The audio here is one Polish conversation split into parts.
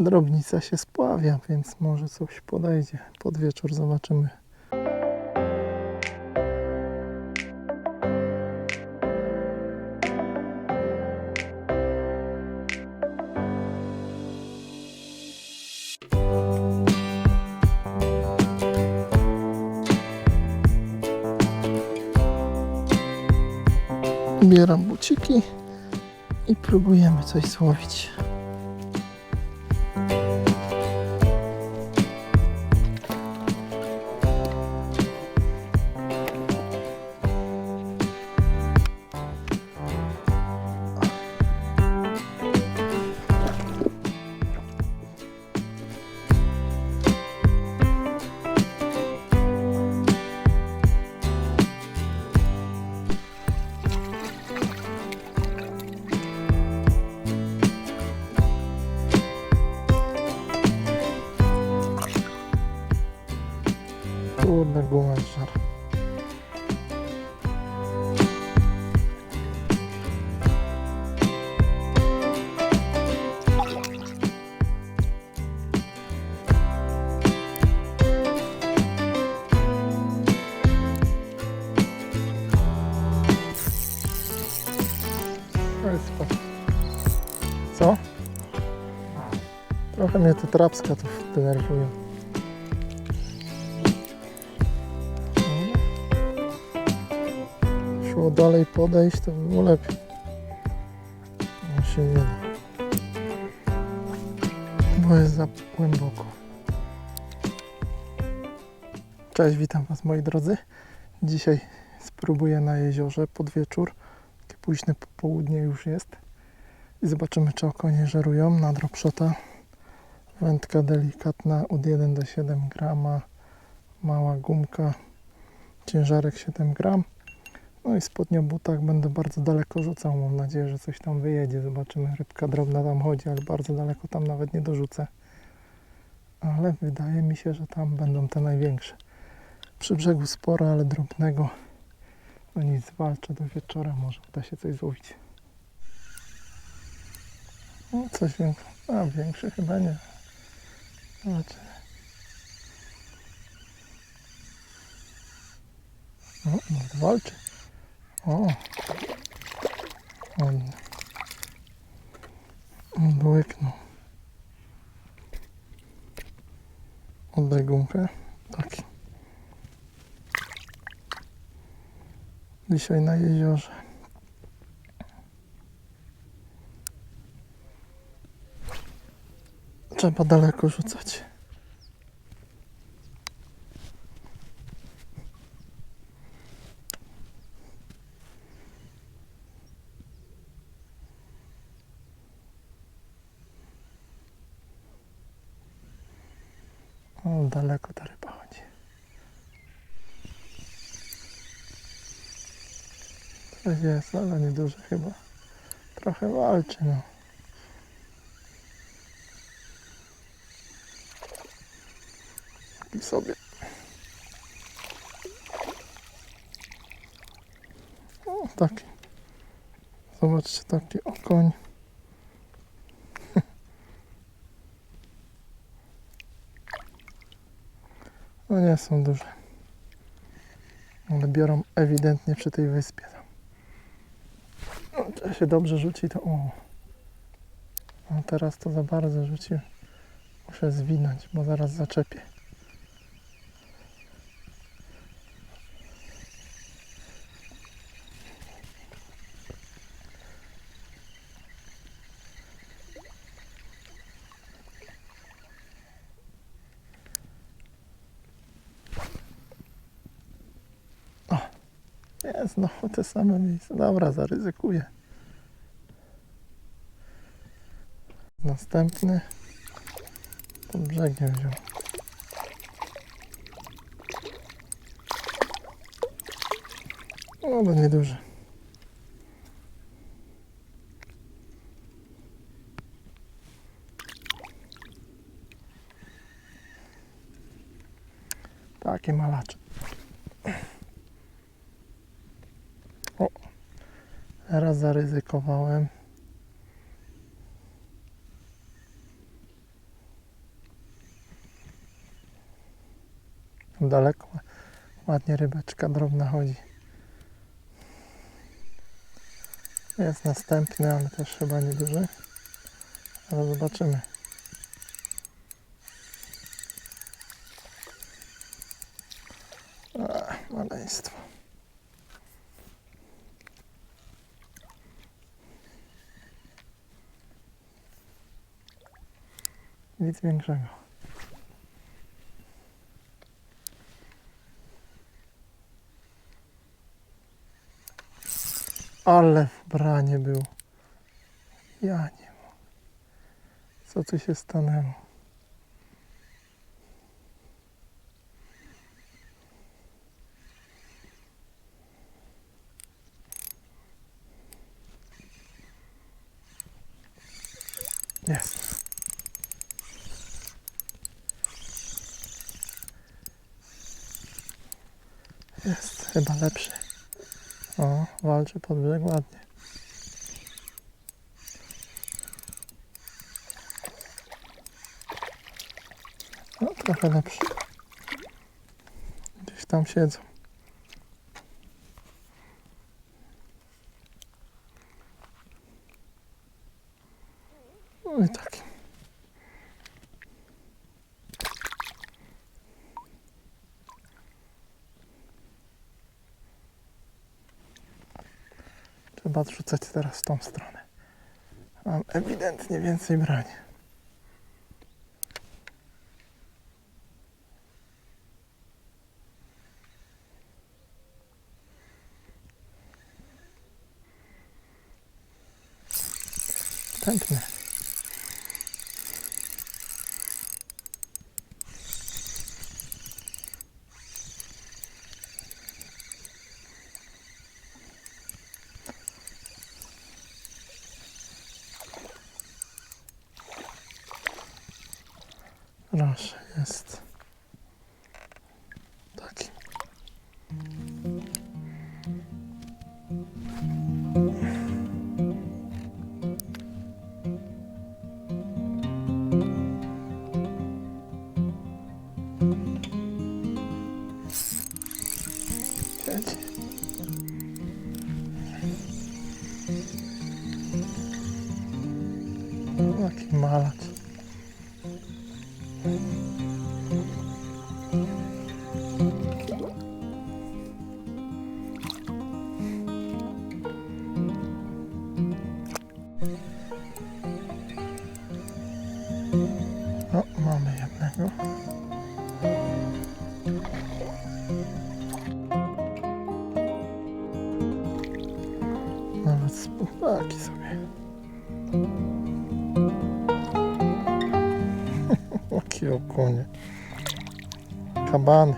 drobnica się spławia, więc może coś podejdzie. Pod wieczór zobaczymy. Bieram buciki i próbujemy coś złowić. Jest fajne. Co? Trochę mnie te trapska tu denerwują. Szło dalej podejść, to by było lepiej. No się nie da. Bo jest za głęboko. Cześć, witam Was moi drodzy. Dzisiaj spróbuję na jeziorze pod wieczór. Takie późne popołudnie już jest. I zobaczymy, czy okonie żerują na dropshota. Wędka delikatna od 1 do 7 grama. Mała gumka. Ciężarek 7 gram. No i spodnio butach będę bardzo daleko rzucał. Mam nadzieję, że coś tam wyjedzie. Zobaczymy. Rybka drobna tam chodzi, ale bardzo daleko tam nawet nie dorzucę. Ale wydaje mi się, że tam będą te największe. Przy brzegu sporo, ale drobnego. No nic, walczę do wieczora. Może uda się coś złowić. No, coś większe. A, większe chyba nie. Zobaczymy. O, nawet walczy. O. Ładnie. Błyknął. Oddaj gumkę. Taki. Dzisiaj na jeziorze. Trzeba daleko rzucać. O, daleko ta ryba chodzi. Coś jest, ale nieduże chyba. Trochę walczy, no. Taki sobie. O, taki. Zobaczcie, taki okoń. No nie są duże. Ale biorą ewidentnie przy tej wyspie. No, trzeba się dobrze rzuci, to o. A teraz to za bardzo rzuci. Muszę zwinąć, bo zaraz zaczepię. Nie, znowu te same miejsca. Dobra, zaryzykuję. Następny. Pod brzegiem wziął. No, nieduży. Takie malacze. Raz zaryzykowałem. Daleko ładnie rybeczka drobna chodzi. Jest następny, ale też chyba nieduży. Ale zobaczymy. Nic większego. Ale w branie był. Ja nie mogę. Co tu się stanęło? Jest. Jest chyba lepszy. O, walczy pod brzeg ładnie. No, trochę lepszy. Gdzieś tam siedzą. No i taki. Trzeba odrzucać teraz w tą stronę. Mam ewidentnie więcej broni. Następny. Proszę, jest. Taki. Taki malacz. O, mamy jednego. Nawet sobie. Jakie okunie. Kabany.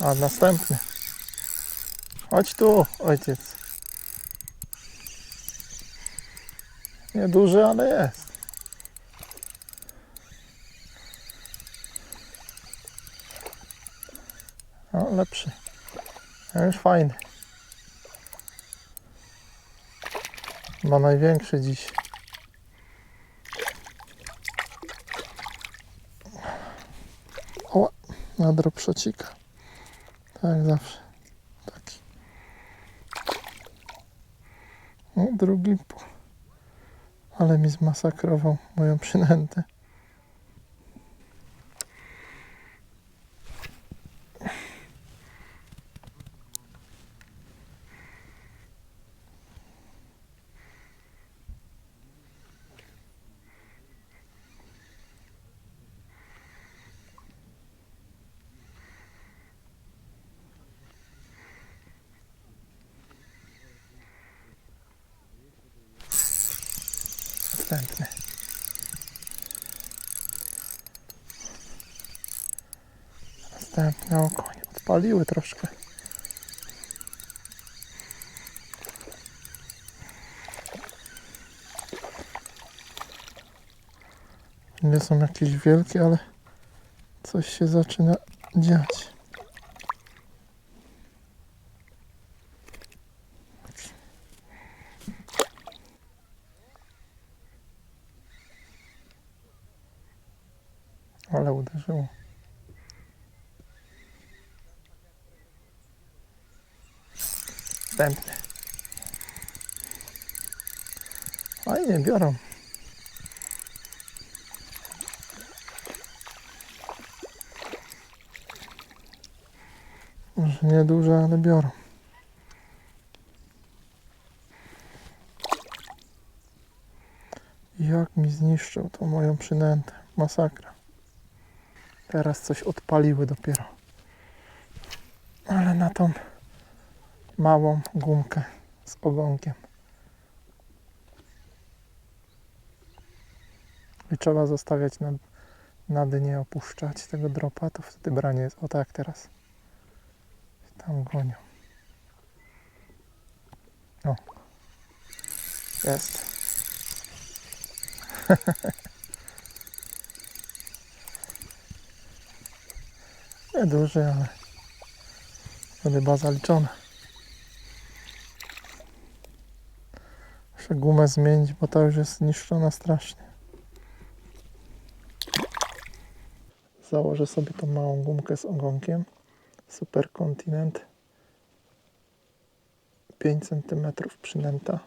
A następny. Chodź tu, ojciec. Nieduży, ale jest. O, lepszy. A już fajny. Chyba największy dziś. O, na dropszocika. Tak zawsze. Taki. O, drugi. Ale mi zmasakrował moją przynętę. Następny. Następne okonie. Odpaliły troszkę. Nie są jakieś wielkie, ale coś się zaczyna dziać. Następny. Fajnie, biorą. Może nieduże, ale biorą. Jak mi zniszczył tą moją przynętę. Masakra. Teraz coś odpaliły dopiero. Ale na tą małą gumkę z ogonkiem. I trzeba zostawiać na, na dnie, opuszczać tego dropa, to wtedy branie jest. O tak teraz. Tam gonią. O. Jest. Nie duży, ale ryba zaliczona. Muszę gumę zmienić, bo ta już jest zniszczona strasznie. Założę sobie tą małą gumkę z ogonkiem. Super Continent. 5 cm przynęta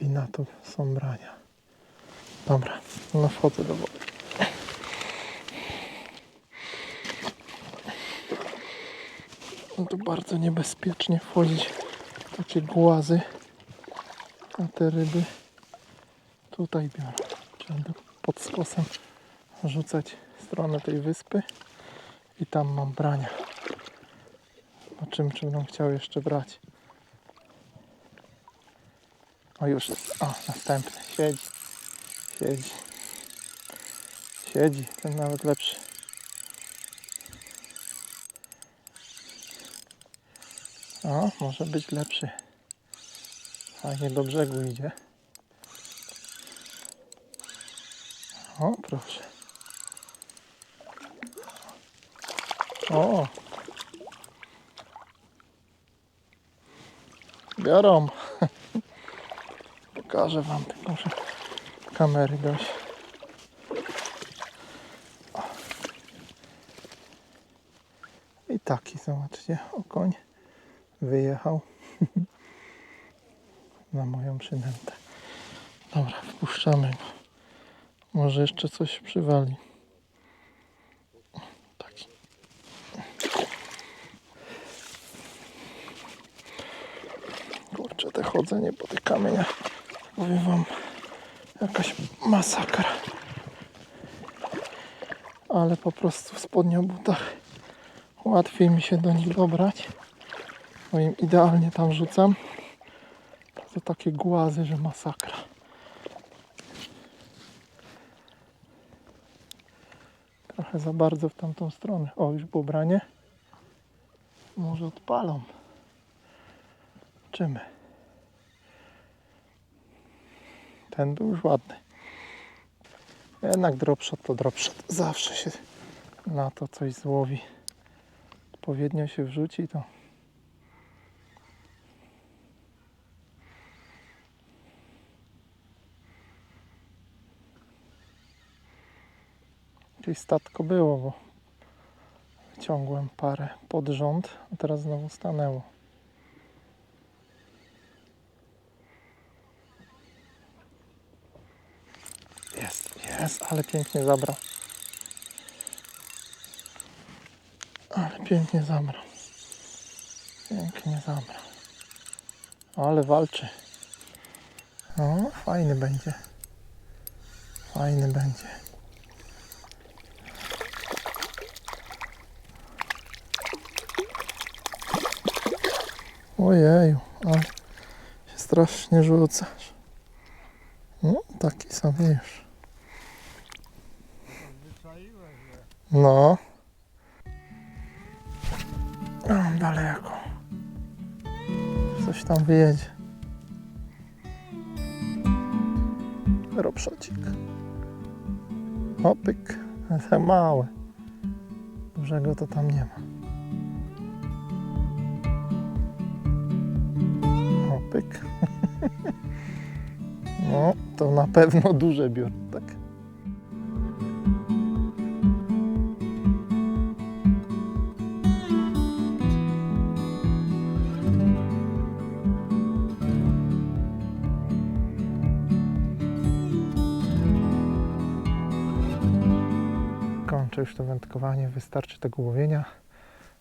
i na to są brania. Dobra, no wchodzę do wody. No to bardzo niebezpiecznie wchodzić w takie głazy, a te ryby tutaj biorą. Trzeba pod skosem rzucać stronę tej wyspy i tam mam brania. Zobaczymy, czy będą chciały jeszcze brać. O już, o następny, siedzi, siedzi, siedzi, ten nawet lepszy. O, może być lepszy. Fajnie do brzegu idzie. O, proszę. O! Biorą. Pokażę wam, tylko muszę kamery dać. I taki, zobaczcie, okoń wyjechał na moją przynętę. Dobra, wpuszczamy go. Może jeszcze coś przywali. Taki. Te chodzenie po tych kamieniach, powiem wam, jakaś masakra. Ale po prostu w spodniobutach łatwiej mi się do nich dobrać. Bo im idealnie tam rzucam. To takie głazy, że masakra. Trochę za bardzo w tamtą stronę. O, już było branie. Może odpalą. Czymy. Ten był już ładny. Jednak dropshot to dropshot. Zawsze się na to coś złowi. Odpowiednio się wrzuci, to Gdzieś statko było, bo wyciągłem parę pod rząd, a teraz znowu stanęło. Jest, jest, ale pięknie zabrał. Ale pięknie zabrał. Pięknie zabrał. Ale walczy. O, fajny będzie. Fajny będzie. Ojeju, ale się strasznie rzucasz. No, taki sobie już. No. O, daleko. Coś tam wyjedzie. Robszocik. Opyk. Te małe. Dużego to tam nie ma. Pyk. No, to na pewno duże biorę, tak? Kończę już to wędkowanie, wystarczy tego łowienia.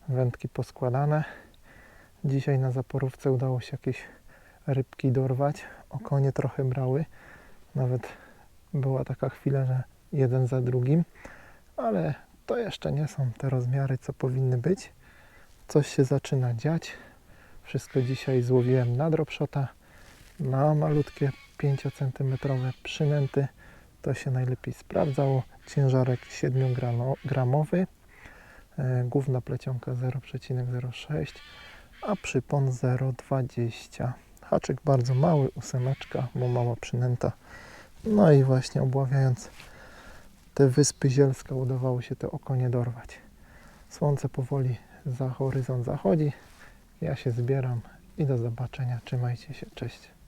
Wędki poskładane. Dzisiaj na zaporówce udało się jakieś rybki dorwać. Okonie trochę brały. Nawet była taka chwila, że jeden za drugim. Ale to jeszcze nie są te rozmiary, co powinny być. Coś się zaczyna dziać. Wszystko dzisiaj złowiłem na dropshota, na malutkie 5 cm przynęty. To się najlepiej sprawdzało. Ciężarek 7-gramowy, e, główna plecionka 0,06, a przypon 0,20. Haczyk bardzo mały, ósemeczka, bo mała przynęta. No i właśnie obławiając te wyspy zielska udawało się te okonie dorwać. Słońce powoli za horyzont zachodzi. Ja się zbieram i do zobaczenia. Trzymajcie się. Cześć.